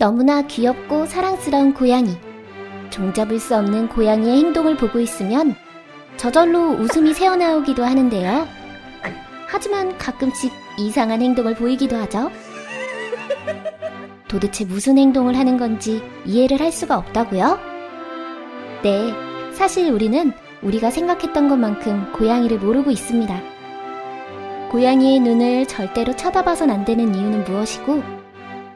너무나 귀엽고 사랑스러운 고양이. 종잡을 수 없는 고양이의 행동을 보고 있으면 저절로 웃음이 새어나오기도 하는데요. 하지만 가끔씩 이상한 행동을 보이기도 하죠. 도대체 무슨 행동을 하는 건지 이해를 할 수가 없다고요? 네, 사실 우리는 우리가 생각했던 것만큼 고양이를 모르고 있습니다. 고양이의 눈을 절대로 쳐다봐선 안 되는 이유는 무엇이고,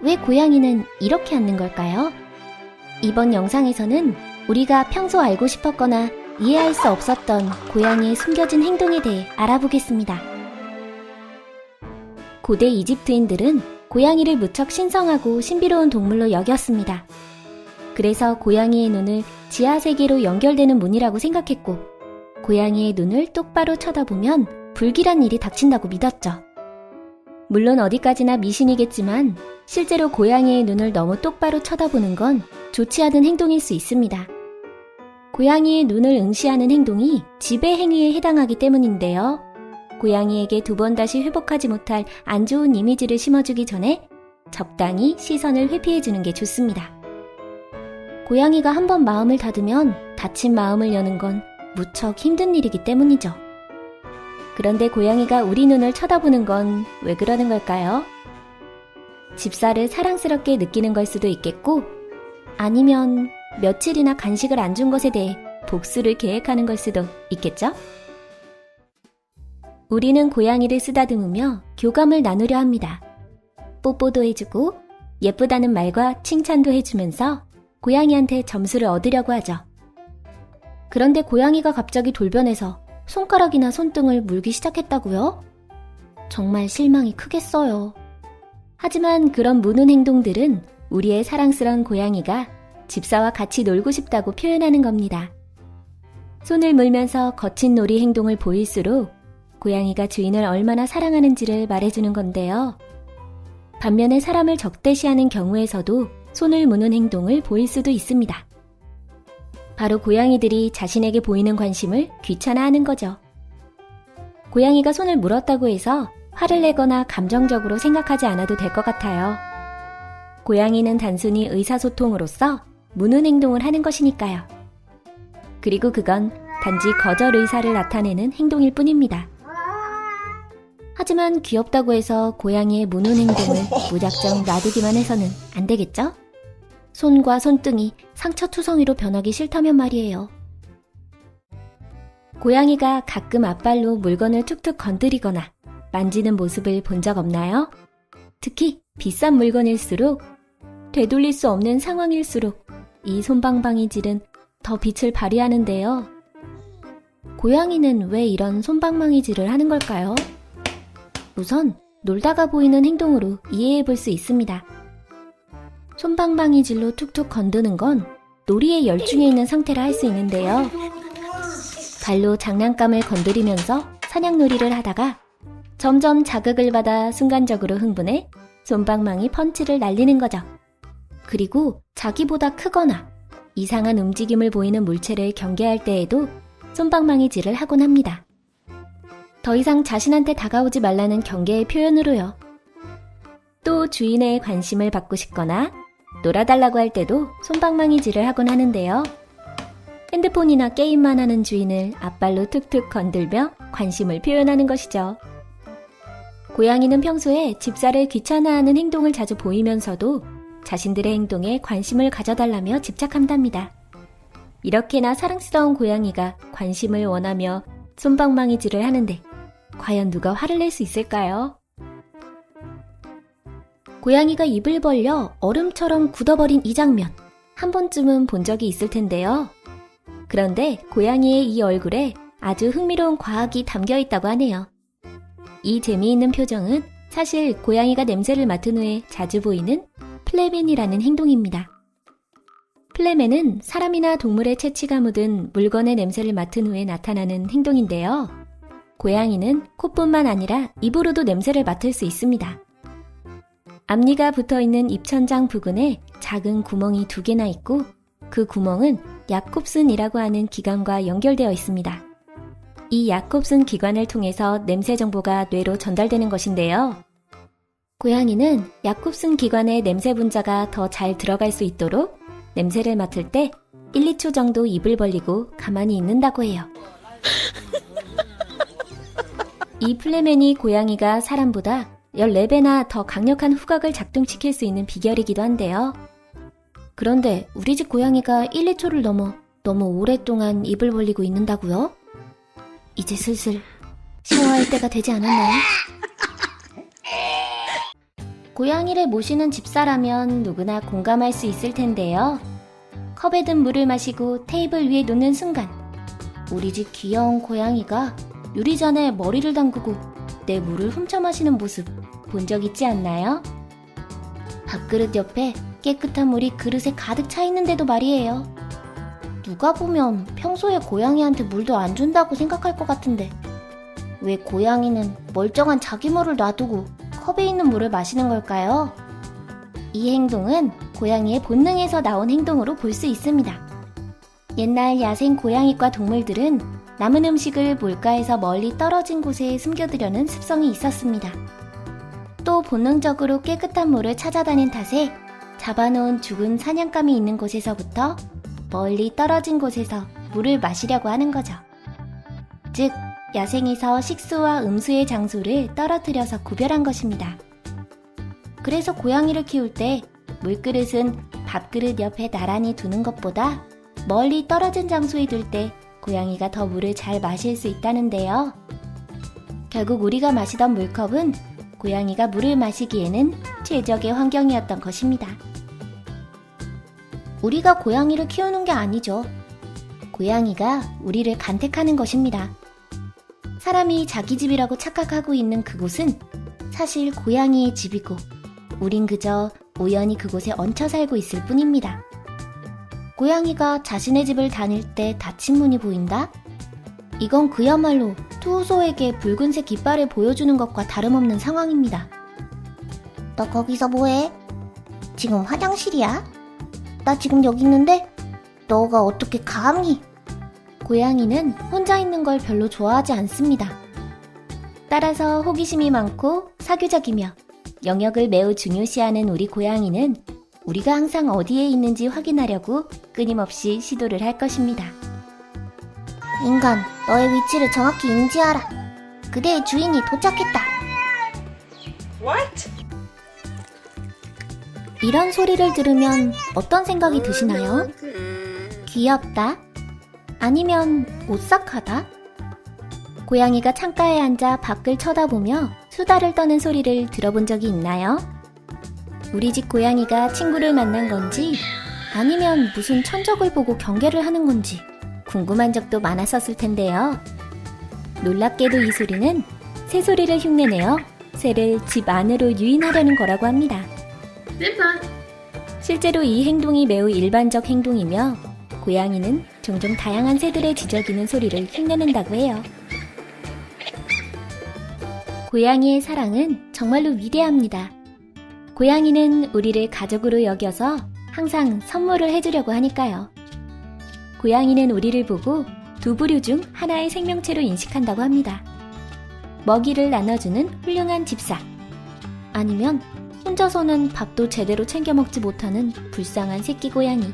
왜 고양이는 이렇게 앉는 걸까요? 이번 영상에서는 우리가 평소 알고 싶었거나 이해할 수 없었던 고양이의 숨겨진 행동에 대해 알아보겠습니다. 고대 이집트인들은 고양이를 무척 신성하고 신비로운 동물로 여겼습니다. 그래서 고양이의 눈을 지하 세계로 연결되는 문이라고 생각했고, 고양이의 눈을 똑바로 쳐다보면 불길한 일이 닥친다고 믿었죠. 물론 어디까지나 미신이겠지만, 실제로 고양이의 눈을 너무 똑바로 쳐다보는 건 좋지 않은 행동일 수 있습니다. 고양이의 눈을 응시하는 행동이 지배 행위에 해당하기 때문인데요. 고양이에게 두 번 다시 회복하지 못할 안 좋은 이미지를 심어주기 전에 적당히 시선을 회피해주는 게 좋습니다. 고양이가 한 번 마음을 닫으면 닫힌 마음을 여는 건 무척 힘든 일이기 때문이죠. 그런데 고양이가 우리 눈을 쳐다보는 건 왜 그러는 걸까요? 집사를 사랑스럽게 느끼는 걸 수도 있겠고, 아니면 며칠이나 간식을 안 준 것에 대해 복수를 계획하는 걸 수도 있겠죠? 우리는 고양이를 쓰다듬으며 교감을 나누려 합니다. 뽀뽀도 해주고 예쁘다는 말과 칭찬도 해주면서 고양이한테 점수를 얻으려고 하죠. 그런데 고양이가 갑자기 돌변해서 손가락이나 손등을 물기 시작했다고요? 정말 실망이 크겠어요. 하지만 그런 무는 행동들은 우리의 사랑스러운 고양이가 집사와 같이 놀고 싶다고 표현하는 겁니다. 손을 물면서 거친 놀이 행동을 보일수록 고양이가 주인을 얼마나 사랑하는지를 말해주는 건데요. 반면에 사람을 적대시하는 경우에서도 손을 무는 행동을 보일 수도 있습니다. 바로 고양이들이 자신에게 보이는 관심을 귀찮아하는 거죠. 고양이가 손을 물었다고 해서 화를 내거나 감정적으로 생각하지 않아도 될 것 같아요. 고양이는 단순히 의사소통으로서 무는 행동을 하는 것이니까요. 그리고 그건 단지 거절 의사를 나타내는 행동일 뿐입니다. 하지만 귀엽다고 해서 고양이의 무는 행동을 무작정 놔두기만 해서는 안 되겠죠? 손과 손등이 상처투성이로 변하기 싫다면 말이에요. 고양이가 가끔 앞발로 물건을 툭툭 건드리거나 만지는 모습을 본 적 없나요? 특히 비싼 물건일수록 되돌릴 수 없는 상황일수록 이 손방망이질은 더 빛을 발휘하는데요. 고양이는 왜 이런 손방망이질을 하는 걸까요? 우선 놀다가 보이는 행동으로 이해해 볼 수 있습니다. 손방망이 질로 툭툭 건드는 건 놀이에 열중해 있는 상태라 할 수 있는데요. 발로 장난감을 건드리면서 사냥놀이를 하다가 점점 자극을 받아 순간적으로 흥분해 손방망이 펀치를 날리는 거죠. 그리고 자기보다 크거나 이상한 움직임을 보이는 물체를 경계할 때에도 손방망이질을 하곤 합니다. 더 이상 자신한테 다가오지 말라는 경계의 표현으로요. 또 주인의 관심을 받고 싶거나 놀아달라고 할 때도 손방망이질을 하곤 하는데요. 핸드폰이나 게임만 하는 주인을 앞발로 툭툭 건들며 관심을 표현하는 것이죠. 고양이는 평소에 집사를 귀찮아하는 행동을 자주 보이면서도 자신들의 행동에 관심을 가져달라며 집착한답니다. 이렇게나 사랑스러운 고양이가 관심을 원하며 손방망이질을 하는데 과연 누가 화를 낼 수 있을까요? 고양이가 입을 벌려 얼음처럼 굳어버린 이 장면 한 번쯤은 본 적이 있을 텐데요. 그런데 고양이의 이 얼굴에 아주 흥미로운 과학이 담겨 있다고 하네요. 이 재미있는 표정은 사실 고양이가 냄새를 맡은 후에 자주 보이는 플레멘이라는 행동입니다. 플레멘은 사람이나 동물의 채취가 묻은 물건의 냄새를 맡은 후에 나타나는 행동인데요. 고양이는 코뿐만 아니라 입으로도 냄새를 맡을 수 있습니다. 앞니가 붙어 있는 입천장 부근에 작은 구멍이 두 개나 있고 그 구멍은 야콥슨이라고 하는 기관과 연결되어 있습니다. 이 야콥슨 기관을 통해서 냄새 정보가 뇌로 전달되는 것인데요. 고양이는 약굽슨 기관에 냄새 분자가 더 잘 들어갈 수 있도록 냄새를 맡을 때 1, 2초 정도 입을 벌리고 가만히 있는다고 해요. 이 플레멘이 고양이가 사람보다 14배나 더 강력한 후각을 작동시킬 수 있는 비결이기도 한데요. 그런데 우리 집 고양이가 1, 2초를 넘어 너무 오랫동안 입을 벌리고 있는다고요? 이제 슬슬 샤워할 때가 되지 않았나요? 고양이를 모시는 집사라면 누구나 공감할 수 있을 텐데요. 컵에 든 물을 마시고 테이블 위에 놓는 순간 우리 집 귀여운 고양이가 유리잔에 머리를 담그고 내 물을 훔쳐 마시는 모습 본 적 있지 않나요? 밥그릇 옆에 깨끗한 물이 그릇에 가득 차 있는데도 말이에요. 누가 보면 평소에 고양이한테 물도 안 준다고 생각할 것 같은데 왜 고양이는 멀쩡한 자기 물을 놔두고 컵에 있는 물을 마시는 걸까요? 이 행동은 고양이의 본능에서 나온 행동으로 볼 수 있습니다. 옛날 야생 고양이과 동물들은 남은 음식을 물가에서 멀리 떨어진 곳에 숨겨두려는 습성이 있었습니다. 또 본능적으로 깨끗한 물을 찾아다닌 탓에 잡아놓은 죽은 사냥감이 있는 곳에서부터 멀리 떨어진 곳에서 물을 마시려고 하는 거죠. 즉, 야생에서 식수와 음수의 장소를 떨어뜨려서 구별한 것입니다. 그래서 고양이를 키울 때 물그릇은 밥그릇 옆에 나란히 두는 것보다 멀리 떨어진 장소에 둘 때 고양이가 더 물을 잘 마실 수 있다는데요. 결국 우리가 마시던 물컵은 고양이가 물을 마시기에는 최적의 환경이었던 것입니다. 우리가 고양이를 키우는 게 아니죠. 고양이가 우리를 간택하는 것입니다. 사람이 자기 집이라고 착각하고 있는 그곳은 사실 고양이의 집이고 우린 그저 우연히 그곳에 얹혀 살고 있을 뿐입니다. 고양이가 자신의 집을 다닐 때 닫힌 문이 보인다? 이건 그야말로 투소에게 붉은색 깃발을 보여주는 것과 다름없는 상황입니다. 너 거기서 뭐해? 지금 화장실이야? 나 지금 여기 있는데? 너가 어떻게 감히? 고양이는 혼자 있는 걸 별로 좋아하지 않습니다. 따라서 호기심이 많고 사교적이며 영역을 매우 중요시하는 우리 고양이는 우리가 항상 어디에 있는지 확인하려고 끊임없이 시도를 할 것입니다. 인간, 너의 위치를 정확히 인지하라. 그대의 주인이 도착했다. What? 이런 소리를 들으면 어떤 생각이 드시나요? 귀엽다? 아니면 오싹하다? 고양이가 창가에 앉아 밖을 쳐다보며 수다를 떠는 소리를 들어본 적이 있나요? 우리 집 고양이가 친구를 만난 건지 아니면 무슨 천적을 보고 경계를 하는 건지 궁금한 적도 많았었을 텐데요. 놀랍게도 이 소리는 새소리를 흉내내어 새를 집 안으로 유인하려는 거라고 합니다. 실제로 이 행동이 매우 일반적 행동이며 고양이는 종종 다양한 새들의 지저귀는 소리를 흉내낸다고 해요. 고양이의 사랑은 정말로 위대합니다. 고양이는 우리를 가족으로 여겨서 항상 선물을 해주려고 하니까요. 고양이는 우리를 보고 두 부류 중 하나의 생명체로 인식한다고 합니다. 먹이를 나눠주는 훌륭한 집사. 아니면 혼자서는 밥도 제대로 챙겨 먹지 못하는 불쌍한 새끼 고양이.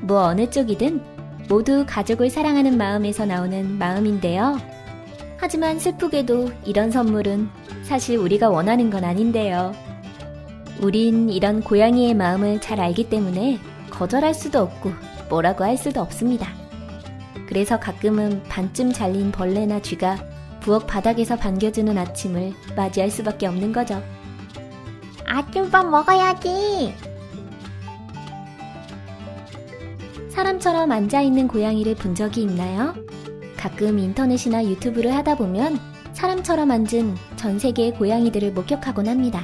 뭐 어느 쪽이든 모두 가족을 사랑하는 마음에서 나오는 마음인데요. 하지만 슬프게도 이런 선물은 사실 우리가 원하는 건 아닌데요. 우린 이런 고양이의 마음을 잘 알기 때문에 거절할 수도 없고 뭐라고 할 수도 없습니다. 그래서 가끔은 반쯤 잘린 벌레나 쥐가 부엌 바닥에서 반겨주는 아침을 맞이할 수밖에 없는 거죠. 아침밥 먹어야지. 사람처럼 앉아있는 고양이를 본 적이 있나요? 가끔 인터넷이나 유튜브를 하다 보면 사람처럼 앉은 전 세계의 고양이들을 목격하곤 합니다.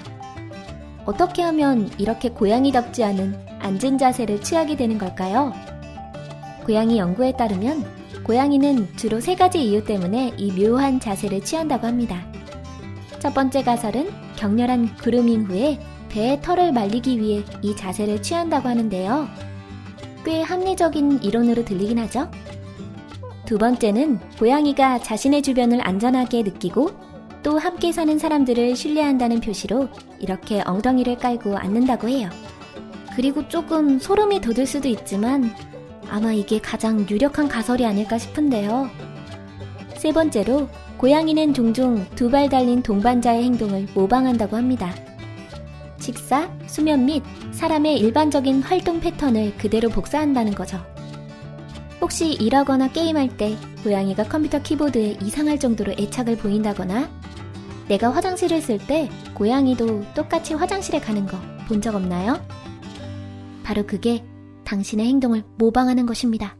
어떻게 하면 이렇게 고양이답지 않은 앉은 자세를 취하게 되는 걸까요? 고양이 연구에 따르면 고양이는 주로 세 가지 이유 때문에 이 묘한 자세를 취한다고 합니다. 첫 번째 가설은 격렬한 그루밍 후에 배의 털을 말리기 위해 이 자세를 취한다고 하는데요. 꽤 합리적인 이론으로 들리긴 하죠. 두 번째는 고양이가 자신의 주변을 안전하게 느끼고 또 함께 사는 사람들을 신뢰한다는 표시로 이렇게 엉덩이를 깔고 앉는다고 해요. 그리고 조금 소름이 돋을 수도 있지만 아마 이게 가장 유력한 가설이 아닐까 싶은데요. 세 번째로 고양이는 종종 두 발 달린 동반자의 행동을 모방한다고 합니다. 식사, 수면 및 사람의 일반적인 활동 패턴을 그대로 복사한다는 거죠. 혹시 일하거나 게임할 때 고양이가 컴퓨터 키보드에 이상할 정도로 애착을 보인다거나 내가 화장실을 쓸 때 고양이도 똑같이 화장실에 가는 거 본 적 없나요? 바로 그게 당신의 행동을 모방하는 것입니다.